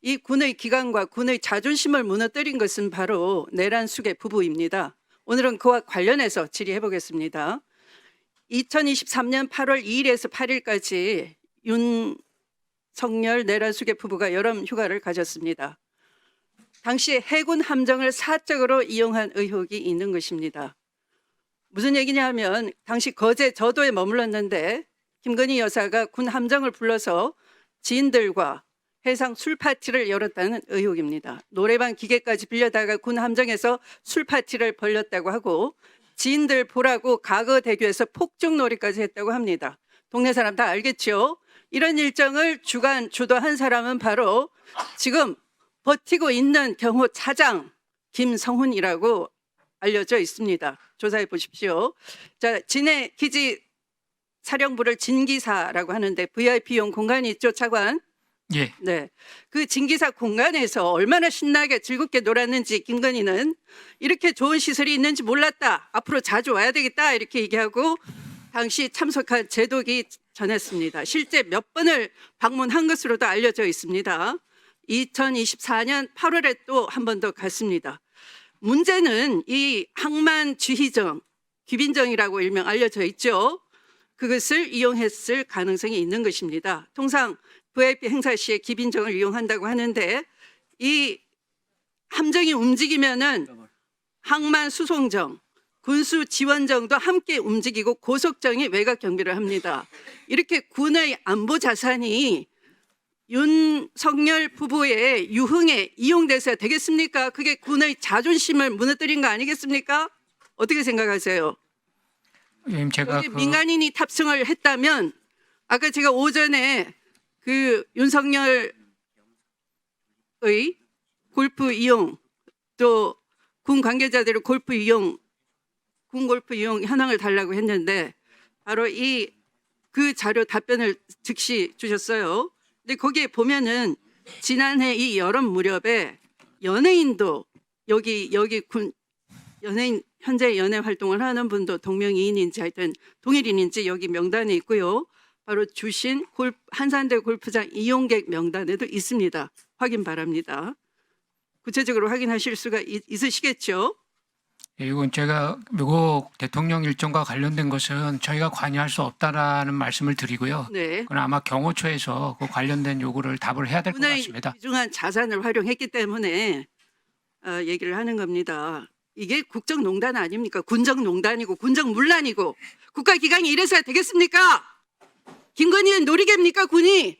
이 군의 기강과 군의 자존심을 무너뜨린 것은 바로 내란 수계 부부입니다. 오늘은 그와 관련해서 질의해 보겠습니다. 2023년 8월 2일에서 8일까지 윤석열 내란 수계 부부가 여름 휴가를 가졌습니다. 당시 해군 함정을 사적으로 이용한 의혹이 있는 것입니다. 무슨 얘기냐 하면 당시 거제 저도에 머물렀는데 김건희 여사가 군 함정을 불러서 지인들과 해상 술 파티를 열었다는 의혹입니다. 노래방 기계까지 빌려다가 군 함정에서 술 파티를 벌렸다고 하고 지인들 보라고 가거 대교에서 폭죽놀이까지 했다고 합니다. 동네 사람 다 알겠죠? 이런 일정을 주관 주도한 사람은 바로 지금 버티고 있는 경호 차장 김성훈이라고 알려져 있습니다. 조사해 보십시오. 자, 진해 기지 사령부를 진기사라고 하는데 VIP용 공간이 있죠, 차관? 예, 네. 그 진기사 공간에서 얼마나 신나게 즐겁게 놀았는지 김건희는 이렇게 좋은 시설이 있는지 몰랐다. 앞으로 자주 와야 되겠다. 이렇게 얘기하고 당시 참석한 제독이 전했습니다. 실제 몇 번을 방문한 것으로도 알려져 있습니다. 2024년 8월에 또 한 번 더 갔습니다. 문제는 이 항만 주희정, 귀빈정이라고 일명 알려져 있죠. 그것을 이용했을 가능성이 있는 것입니다. 통상 VIP 행사 시에 기빈정을 이용한다고 하는데 이 함정이 움직이면은 항만 수송정, 군수 지원정도 함께 움직이고 고속정이 외곽 경비를 합니다. 이렇게 군의 안보 자산이 윤석열 부부의 유흥에 이용돼서 되겠습니까? 그게 군의 자존심을 무너뜨린 거 아니겠습니까? 어떻게 생각하세요? 의원님 제가 여기 그 민간인이 탑승을 했다면 아까 제가 오전에 그 윤석열의 골프 이용 또 군 관계자들의 골프 이용 군 골프 이용 현황을 달라고 했는데 바로 이 그 자료 답변을 즉시 주셨어요. 근데 거기에 보면은 지난해 이 여름 무렵에 연예인도 여기 여기 군 연예인 현재 연예 활동을 하는 분도 동명이인인지 하여튼 동일인인지 여기 명단에 있고요. 바로 주신 골 한산대 골프장 이용객 명단에도 있습니다. 확인 바랍니다. 구체적으로 확인하실 수가 있, 있으시겠죠? 예, 이건 제가 미국 대통령 일정과 관련된 것은 저희가 관여할 수 없다라는 말씀을 드리고요. 네. 그건 아마 경호처에서 그 관련된 요구를 답을 해야 될 것 같습니다. 귀중한 자산을 활용했기 때문에 어, 얘기를 하는 겁니다. 이게 국정농단 아닙니까? 군정농단이고 군정문란이고 국가기강이 이래서야 되겠습니까? 김건희는 놀이개입니까 군이?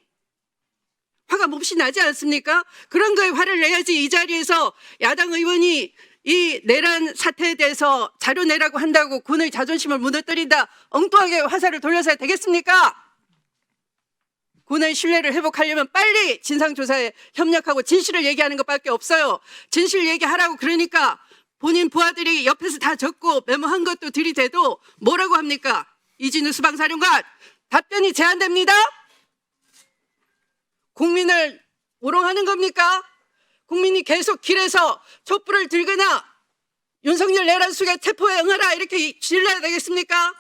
화가 몹시 나지 않습니까? 그런 거에 화를 내야지 이 자리에서 야당 의원이 이 내란 사태에 대해서 자료 내라고 한다고 군의 자존심을 무너뜨린다 엉뚱하게 화살을 돌려서야 되겠습니까? 군의 신뢰를 회복하려면 빨리 진상조사에 협력하고 진실을 얘기하는 것밖에 없어요. 진실 얘기하라고 그러니까 본인 부하들이 옆에서 다 적고 메모한 것도 들이대도 뭐라고 합니까? 이진우 수방사령관 답변이 제한됩니다. 국민을 우롱하는 겁니까? 국민이 계속 길에서 촛불을 들거나 윤석열 내란 수계 체포에 응하라 이렇게 질러야 되겠습니까?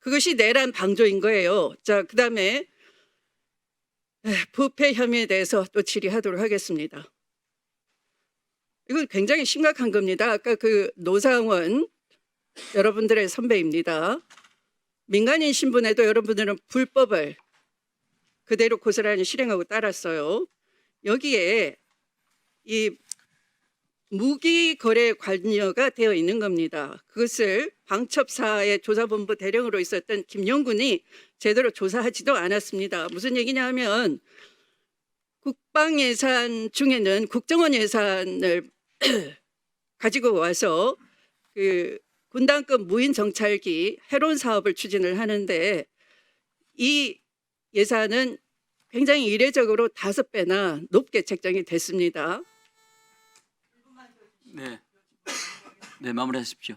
그것이 내란 방조인 거예요. 자, 그 다음에 부패 혐의에 대해서 또 질의하도록 하겠습니다. 이건 굉장히 심각한 겁니다. 아까 그 노상원 여러분들의 선배입니다. 민간인 신분에도 여러분들은 불법을 그대로 고스란히 실행하고 따랐어요. 여기에 이 무기 거래 관여가 되어 있는 겁니다. 그것을 방첩사의 조사본부 대령으로 있었던 김영군이 제대로 조사하지도 않았습니다. 무슨 얘기냐 하면 국방 예산 중에는 국정원 예산을 가지고 와서 그 군단급 무인 정찰기 해론 사업을 추진을 하는데 이 예산은 굉장히 이례적으로 다섯 배나 높게 책정이 됐습니다. 네. 네, 마무리하십시오.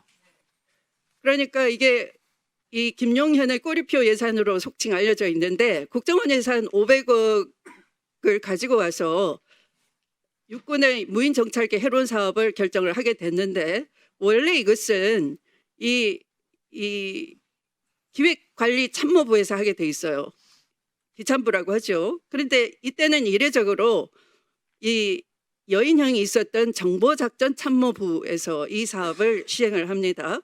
그러니까 이게 이 김용현의 꼬리표 예산으로 속칭 알려져 있는데 국정원 예산 500억을 가지고 와서 육군의 무인 정찰기 해론 사업을 결정을 하게 됐는데 원래 이것은 이, 이 기획관리참모부에서 하게 돼 있어요. 기참부라고 하죠. 그런데 이때는 이례적으로 이 여인형이 있었던 정보작전 참모부에서 이 사업을 시행을 합니다.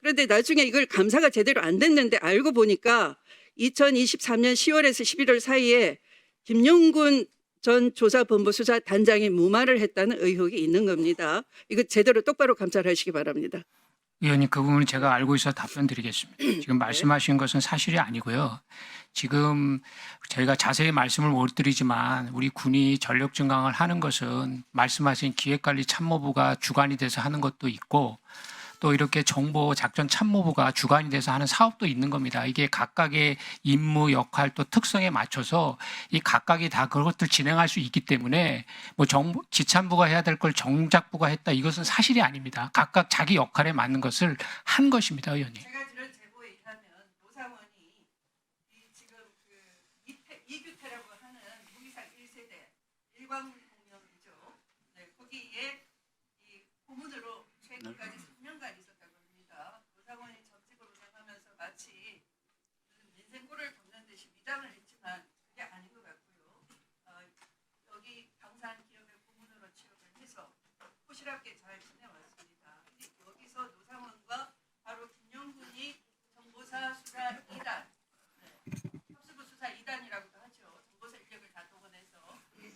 그런데 나중에 이걸 감사가 제대로 안 됐는데 알고 보니까 2023년 10월에서 11월 사이에 김용군 전 조사본부 수사 단장이 무마를 했다는 의혹이 있는 겁니다. 이거 제대로 똑바로 감찰 하시기 바랍니다. 의원님 그 부분은 제가 알고 있어 답변 드리겠습니다. 지금 말씀하신 것은 사실이 아니고요. 지금 저희가 자세히 말씀을 못 드리지만 우리 군이 전력 증강을 하는 것은 말씀하신 기획관리 참모부가 주관이 돼서 하는 것도 있고 또 이렇게 정보 작전 참모부가 주관이 돼서 하는 사업도 있는 겁니다. 이게 각각의 임무 역할 또 특성에 맞춰서 이 각각이 다 그것들 진행할 수 있기 때문에 뭐 정부 지참부가 해야 될 걸 정작부가 했다 이것은 사실이 아닙니다. 각각 자기 역할에 맞는 것을 한 것입니다, 의원님. 제가 들은 제보에 의하면 노상원이 이 지금 그 이태, 이규태라고 하는 무기상 1세대 일광 공명이죠. 네, 거기에 이 고문으로 최근까지 3년간 있었다고 합니다. 노상원이 전직을 운영하면서 마치 무슨 민생골을 겪는 듯이 위장을 했지만 그게 아닌 것 같고요. 어, 여기 강산 기업의 고문으로 취업을 해서 호실하게 잘 지내왔습니다. 근데 여기서 노상원과 바로 김영군이 정보사 수사 2단, 합수부 수사 2단이라고도 하죠. 정보사 인력을 다 동원해서 그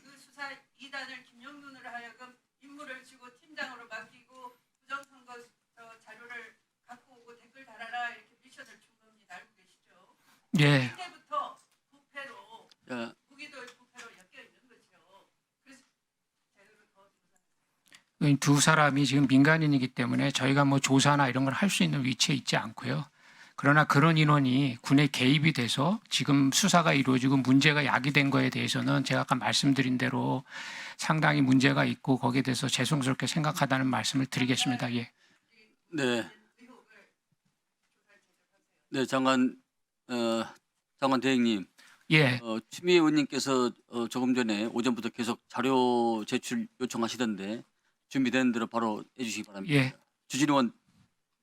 2단을 김영군으로 하여금 임무를 주고 팀장으로 맡기고 부정선거 저 자료를 갖고 오고 댓글 달아라 이렇게 미션을 준 겁니다. 알고 계시죠? 예, 그때부터 부패로 자, 무기도 부패로 엮여 있는 거죠. 그래서 제대로 더 조사. 의원님, 두 사람이 지금 민간인이기 때문에 저희가 뭐 조사나 이런 걸 할 수 있는 위치에 있지 않고요. 그러나 그런 인원이 군에 개입이 돼서 지금 수사가 이루어지고 문제가 야기된 거에 대해서는 제가 아까 말씀드린 대로 상당히 문제가 있고 거기에 대해서 죄송스럽게 생각하다는 말씀을 드리겠습니다. 예. 네. 네, 장관, 어, 장관 대행님, 예, 어, 추미애 의원님께서 어, 조금 전에 오전부터 계속 자료 제출 요청하시던데 준비된 대로 바로 해주시기 바랍니다. 예. 주진 의원